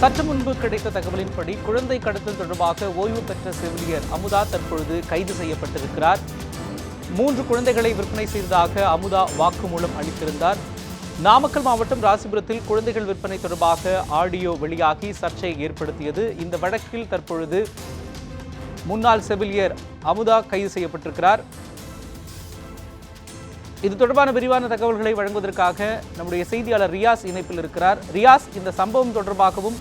சற்று முன்பு கிடைத்த தகவலின்படி குழந்தை கடத்தல் தொடர்பாக ஓய்வு பெற்ற செவிலியர் அமுதா தற்பொழுது கைது செய்யப்பட்டிருக்கிறார். மூன்று குழந்தைகளை விற்பனை செய்ததாக அமுதா வாக்குமூலம் அளித்திருந்தார். நாமக்கல் மாவட்டம் ராசிபுரத்தில் குழந்தைகள் விற்பனை தொடர்பாக ஆடியோ வெளியாகி சர்ச்சையை ஏற்படுத்தியது. இந்த வழக்கில் தற்பொழுது முன்னாள் செவிலியர் அமுதா கைது செய்யப்பட்டிருக்கிறார். இது தொடர்பான விரிவான தகவல்களை வழங்குவதற்காக நம்முடைய செய்தியாளர் ரியாஸ் இணைப்பில் இருக்கிறார். ரியாஸ் இந்த சம்பவம் தொடர்பாகவும்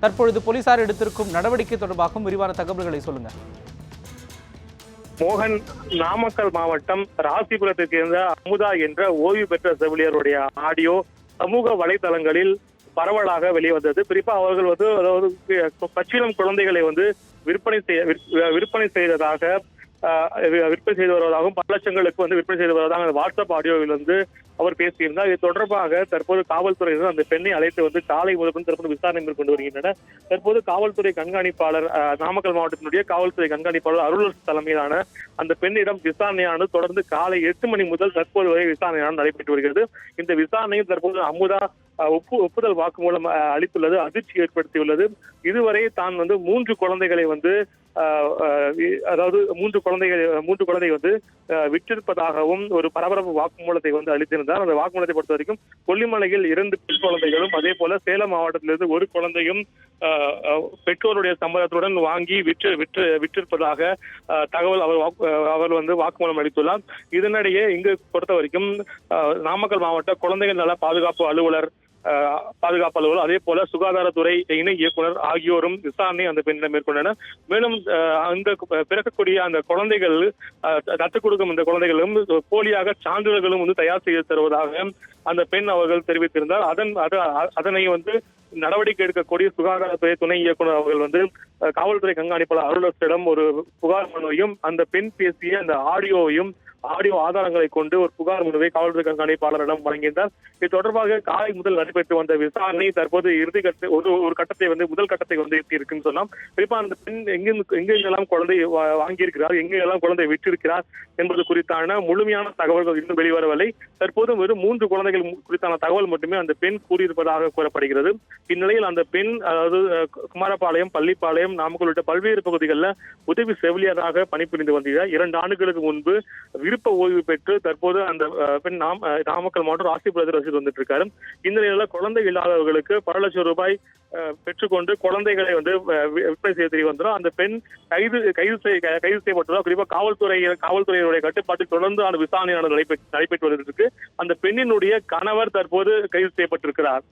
தற்பொழுது போலீசார் எடுத்திருக்கும் நடவடிக்கை தொடர்பாகவும் விரிவான தகவல்களை சொல்லுங்க. மோகன் நாமக்கல் மாவட்டம் ராசிபுரத்தைச் சேர்ந்த அமுதா என்ற ஓய்வு பெற்ற செவிலியருடைய ஆடியோ சமூக வலைதளங்களில் பரவலாக வெளிவந்தது. குறிப்பா அவர்கள் வந்து அதாவது பச்சிலம் குழந்தைகளை வந்து விற்பனை செய்ய விற்- விற்பனை செய்ததாக விற்பனை செய்து வருவதாகவும் பல லட்சங்களுக்கு வந்து விற்பனை செய்து வருவதாக அந்த வாட்ஸ்அப் ஆடியோவில் வந்து அவர் பேசியிருந்தார். இது தொடர்பாக தற்போது காவல்துறையினர் அந்த பெண்ணை அழைத்து வந்து காலை முதல் தற்போது விசாரணை மேற்கொண்டு வருகின்றனர். தற்போது காவல்துறை கண்காணிப்பாளர் நாமக்கல் மாவட்டத்தினுடைய காவல்துறை கண்காணிப்பாளர் அருளரசு தலைமையிலான அந்த பெண்ணிடம் விசாரணையானது தொடர்ந்து காலை எட்டு மணி முதல் தற்போது வரை விசாரணையானது நடைபெற்று வருகிறது. இந்த விசாரணையில் தற்போது அமுதா ஒப்பு ஒப்புதல் வாக்குமூலம் அளித்துள்ளது அதிர்ச்சி ஏற்படுத்தியுள்ளது. இதுவரை தான் வந்து மூன்று குழந்தைகளை வந்து ஆஹ், அதாவது மூன்று குழந்தைகள் மூன்று குழந்தை வந்து விற்றிருப்பதாகவும் ஒரு பரபரப்பு வாக்குமூலத்தை வந்து அளித்திருந்தார். அந்த வாக்குமூலத்தை பொறுத்த வரைக்கும் கொல்லிமலையில் இரண்டு பெண் குழந்தைகளும் அதே போல சேலம் மாவட்டத்திலிருந்து ஒரு குழந்தையும் பெற்றோருடைய சம்மதத்துடன் வாங்கி விற்று விற்று விற்றிருப்பதாக தகவல் அவர் அவர் வந்து வாக்குமூலம் அளித்துள்ளார். இதனிடையே இங்கு பொறுத்த வரைக்கும் ஆஹ், நாமக்கல் மாவட்ட குழந்தைகள் நல பாதுகாப்பு அலுவலர் பாதுகாப்பு அலுவலர் அதே போல சுகாதாரத்துறை இணை இயக்குனர் ஆகியோரும் விசாரணை அந்த பெண்ணிடம் மேற்கொண்டனர். மேலும் அந்த பிறக்கக்கூடிய அந்த குழந்தைகள் தத்து கொடுக்கும் இந்த குழந்தைகளும் போலியாக சான்றிதழ்களும் வந்து தயார் செய்து தருவதாக அந்த பெண் அவர்கள் தெரிவித்திருந்தார். அதன் அதனை வந்து நடவடிக்கை எடுக்கக்கூடிய சுகாதாரத்துறை துணை இயக்குனர் அவர்கள் வந்து காவல்துறை கண்காணிப்பாளர் அருளரசிடம் ஒரு புகார் மனுவையும் அந்த பெண் பேசிய அந்த ஆடியோவையும் ஆடியோ ஆதாரங்களை கொண்டு ஒரு புகார் மனுவை காவல்துறை கண்காணிப்பாளரிடம் வழங்கியிருந்தார். இது தொடர்பாக காலை முதல் நடைபெற்று வந்த விசாரணை தற்போது இறுதி கட்ட ஒரு ஒரு கட்டத்தை வந்து முதல் கட்டத்தை வந்து எட்டி இருக்குன்னு சொன்னோம். குறிப்பா அந்த பெண் எங்கிருந்து எங்கெங்கெல்லாம் குழந்தை வாங்கியிருக்கிறார் எங்கெல்லாம் குழந்தை விற்றிருக்கிறார் என்பது குறித்தான முழுமையான தகவல்கள் இன்னும் வெளிவரவில்லை. தற்போது வெறும் மூன்று குழந்தைகள் குறித்தான தகவல் மட்டுமே அந்த பெண் கூறியிருப்பதாக கூறப்படுகிறது. இந்நிலையில் அந்த பெண் அதாவது குமாரபாளையம் பள்ளிப்பாளையம் நாமக்கல் உள்ளிட்ட பல்வேறு பகுதிகளில் உதவி செவிலியராக பணிபுரிந்து வந்தார் இரண்டு ஆண்டுகளுக்கு முன்பு விருப்ப ஓய்வு பெற்று தற்போது அந்த பெண் நாம் நாமக்கல் மாவட்டம் ராசிபுரத்தில் வசித்து வந்துட்டு இருக்காரு இந்த நிலையில குழந்தை இல்லாதவர்களுக்கு பல லட்சம் ரூபாய் பெற்றுக்கொண்டு குழந்தைகளை வந்து விற்பனை செய்ய தெரிய வந்துடும் அந்த பெண் கைது கைது செய்ய கைது செய்யப்பட்டதா? குறிப்பா காவல்துறை காவல்துறையினுடைய கட்டுப்பாட்டில் தொடர்ந்து அந்த விசாரணையானது நடைபெற்று நடைபெற்று வருவதற்கு அந்த பெண்ணினுடைய கணவர் தற்போது கைது செய்யப்பட்டிருக்கிறார்.